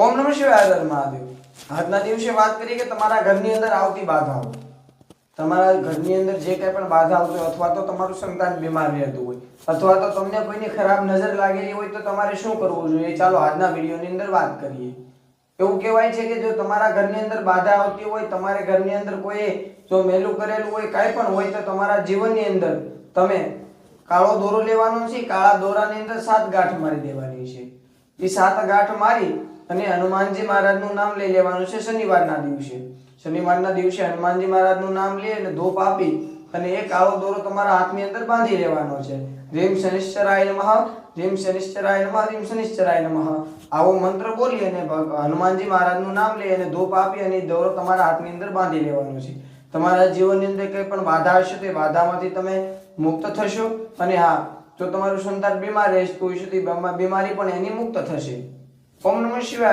ઓમ નમઃ શિવાય હર મહાદેવ. આજના દિવસે વાત કરીએ કે તમારા ઘરની અંદર આવતી બાધાઓ. તમારા ઘરની અંદર જે કંઈ પણ બાધા આવતી હોય, અથવા તો તમારું સંતાન બીમાર રહેતું હોય, અથવા તો તમને કોઈની ખરાબ નજર લાગેલી હોય, તો તમારે શું કરવું જોઈએ? ચાલો આજના વિડીયોની અંદર વાત કરીએ. એવું કહેવાય છે કે જો તમારા ઘરની અંદર બાધા આવતી હોય, તમારે ઘરની અંદર કોઈ જો મેલું કરેલું હોય, કાંઈ પણ હોય, તો તમારા જીવનની અંદર તમે કાળો દોરો લેવાનો છે, કાળા દોરાની અંદર સાત ગાંઠ મારી દેવાની છે. એ સાત ગાંઠ મારી અને હનુમાનજી મહારાજનું નામ લઈ લેવાનું છે શનિવારના દિવસે. શનિવારના દિવસે હનુમાનજી મહારાજનું નામ લે અને ધૂપ આપી અને એક આવો દોરો તમારા હાથની અંદર બાંધી લેવાનો છે. રેમ શનિશ્ચરાય નમઃ રેમ શનિશ્ચરાય નમઃ રેમ શનિશ્ચરાય નમઃ. આવો મંત્ર બોલી અને હનુમાનજી મહારાજનું નામ લઈ અને ધૂપ આપી અને દોરો તમારા હાથની અંદર બાંધી લેવાનો છે. તમારા જીવનની અંદર કંઈ પણ બાધા હશે તે બાધામાંથી તમે મુક્ત થશો. અને હા જો તમારું સંતાન બીમાર રહેશે કોઈ તો એ બીમારી પણ એની મુક્ત થશે. ઓમ નમઃ શિવાય.